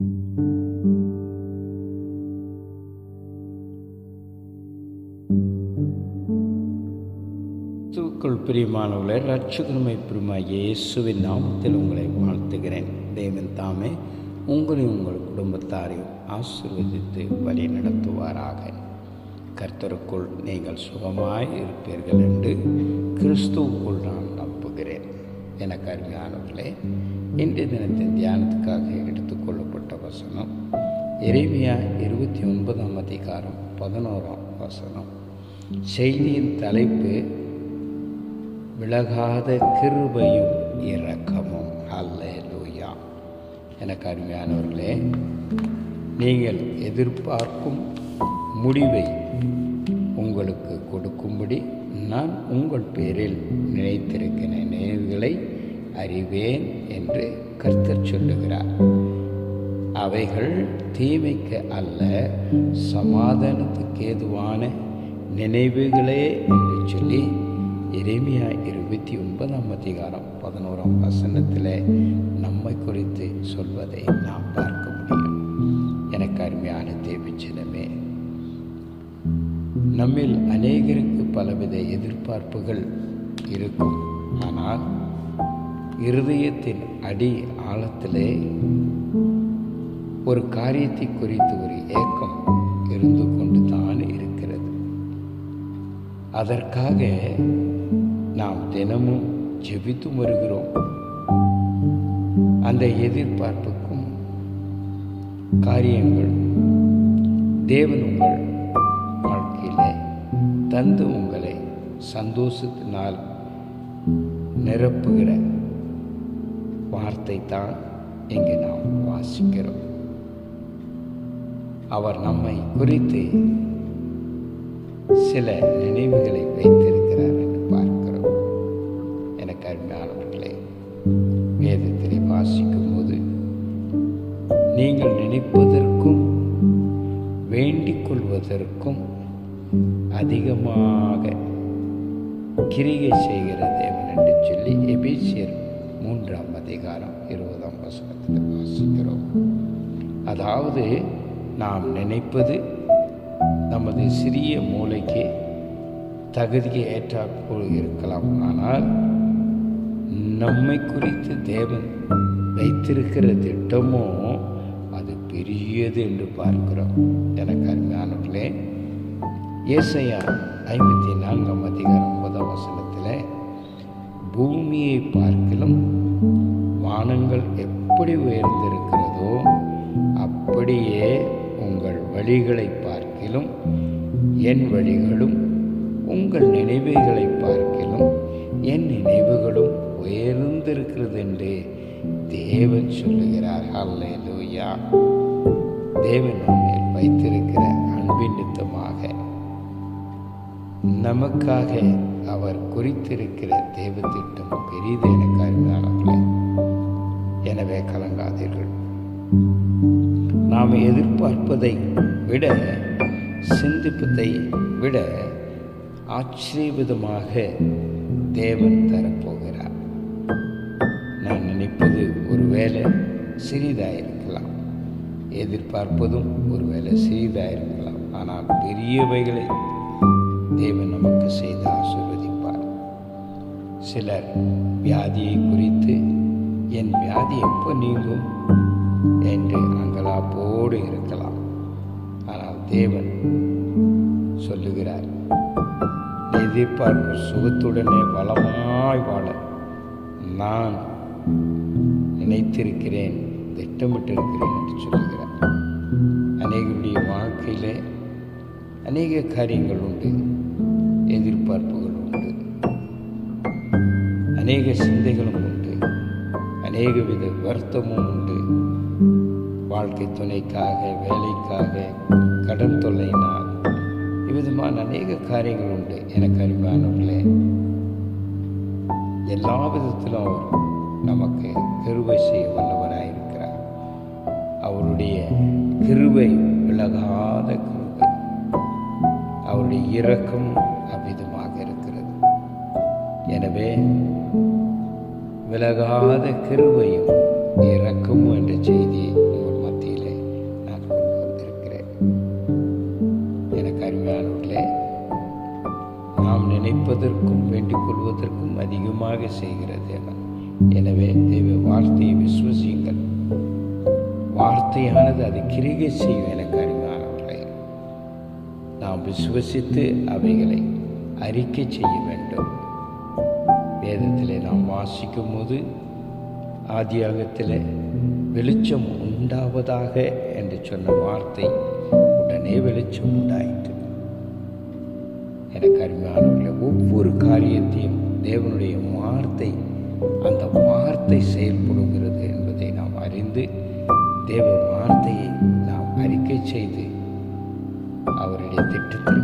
கிறிஸ்துவுக்குள் பிரியமானவர்களே ரட்சகருமை பிரிமா இயேசுவின் நாமத்தில் உங்களை வாழ்த்துகிறேன். தேவன் தாமே உங்களையும் உங்கள் குடும்பத்தாரையும் ஆசிர்வதித்து வழி நடத்துவாராக. கர்த்தருக்குள் நீங்கள் சுகமாய் இருப்பீர்கள் என்று கிறிஸ்துவுக்குள் நான் நம்புகிறேன். எனக்கு அருமையானவர்களே இன்றைய தினத்தின் தியானத்துக்காக எடுத்துக்கொள்ளப்பட்ட வசனம். எரேமியா இருபத்தி ஒன்பதாம் அதிகாரம் பதினோராம் வசனம். செய்தியின் தலைப்பு விலகாத கிருபையும் இரக்கமும். அல்லேலூயா. எனக்கு அருமையானவர்களே நீங்கள் எதிர்பார்க்கும் முடிவை உங்களுக்கு கொடுக்கும்படி நான் உங்கள் பேரில் நினைத்திருக்கிற நினைவுகளை அறிவேன் என்று கருத்து சொல்லுகிறார். அவைகள் தீமைக்கு அல்ல சமாதானத்துக்கு ஏதுவான நினைவுகளே என்று சொல்லி எரேமியா இருபத்தி ஒன்பதாம் அதிகாரம் பதினோராம் வசனத்தில் நம்மை குறித்து சொல்வதை நாம் பார்க்க முடியும். எனக்கு அருமையான தேவிச்சினமே நம்மில் அநேகருக்கு பலவித எதிர்பார்ப்புகள் இருக்கும். ஆனால் இருதயத்தின் அடி ஆழத்திலே ஒரு காரியத்தை குறித்து ஒரு ஏக்கம் இருந்து கொண்டு தான் இருக்கிறது. அதற்காக நாம் தினமும் ஜெபித்து வருகிறோம். அந்த எதிர்பார்ப்புக்கும் காரியங்கள் தேவன் உங்கள் வாழ்க்கையில் தந்து உங்களை சந்தோஷத்தினால் நிரப்புகிற வார்த்தை தான் இங்கே நாம் வாசிக்கிறோம். அவர் நம்மை குறித்து சில நினைவுகளை வைத்திருக்கிறார் என்று பார்க்கிறோம். எனக்கு அருமையானவர்களே வேதத்திலே வாசிக்கும் போது நீங்கள் நினைப்பதற்கும் வேண்டிக் கொள்வதற்கும் அதிகமாக கிரிகை செய்கிற தேவன் என்று சொல்லி எபேசியர் மூன்றாம் அதிகாரம் இருபதாம் வசனத்தில் வாசிக்கிறோம். அதாவது நாம் நினைப்பது நமது சிறிய மூளைக்கு தகுதிக்கு ஏற்றாற்போல் இருக்கலாம். ஆனால் நம்மை குறித்து தேவன் வைத்திருக்கிற திட்டமோ அது பெரியது என்று பார்க்கிறோம். எனக்கு அருமையானவர்களே ஏசையா ஐம்பத்தி நான்காம் அதிகாரம் ஒன்பதாம் வசனத்தில் பூமியை பார்க்கிலும் வானங்கள் எப்படி உயர்ந்திருக்கிறதோ அப்படியே வழிகளை பார்க்கிலும் என் வழிகளும் உங்கள் நினைவுகளை பார்க்கிலும் என் நினைவுகளும் உயர்ந்திருக்கிறது என்று தேவன் சொல்லுகிறார். அல்லேலூயா தேவன் நம்மில் வைத்திருக்கிற அன்பின் நித்தமாக நமக்காக அவர் குறித்திருக்கிற தேவ திட்டம் பெரிது என காரணம் பார்ப்பதை விட சிந்திப்பதை விட ஆச்சரியவிதமாக தேவன் தரப்போகிறார். நான் நினைப்பது ஒருவேளை சிறிதாக இருக்கலாம் எதிர்பார்ப்பதும் ஒருவேளை சிறிதாக இருக்கலாம் ஆனால் பெரியவைகளை தேவன் நமக்கு செய்து ஆசீர்வதிப்பார். சிலர் வியாதியை குறித்து என் வியாதி எப்போ நீங்கும்? என்று அங்கலாப்போடு இருக்கலாம். ஆனால் தேவன் சொல்லுகிறார் எதிர்பார்ப்பு சுகத்துடனே பலமாய் வாழ நான் நினைத்திருக்கிறேன் திட்டமிட்டிருக்கிறேன் என்று சொல்லுகிறார். அநேகருடைய வாழ்க்கையில் அநேக காரியங்கள் உண்டு எதிர்பார்ப்புகள் உண்டு அநேக சிந்தைகளும் உண்டு அநேக வித வருத்தமும் உண்டு. வாழ்க்கை துணைக்காக வேலைக்காக கடன் தொல்லையினால். இவ்விதமான அநேக காரியங்கள் உண்டு எனக்கு அருமையானவர்களே எல்லா விதத்திலும் அவர் நமக்கு கருவை செய்ய வல்லவராயிருக்கிறார் அவருடைய கிருவை விலகாத கிருவை அவருடைய இரக்கம் அவ்விதமாக இருக்கிறது எனவே விலகாத கிருவையும் இறக்கமும் என்ற செய்தியை அதிகமாக செய்கிற தேவன். எனவே தேவ வார்த்தையை விசுவசியுங்கள். வார்த்தையானது அது கிரிகை செய்யும் எனக்கு அறிவானவர்களே நாம் விசுவசித்து அவைகளை அறிக்கை செய்ய வேண்டும். வேதத்தில் நாம் வாசிக்கும் போது ஆதியாகத்தில் வெளிச்சம் உண்டாவதாக என்று சொன்ன வார்த்தை உடனே வெளிச்சம் உண்டாயிற்று. எனக்கு அருமையானவர்களை ஒவ்வொரு காரியத்தையும் தேவனுடைய வார்த்தை அந்த வார்த்தை செயல்படுகிறது என்பதை நாம் அறிந்து தேவ வார்த்தையை நாம் அறிக்கை செய்து அவருடைய திட்டத்தில்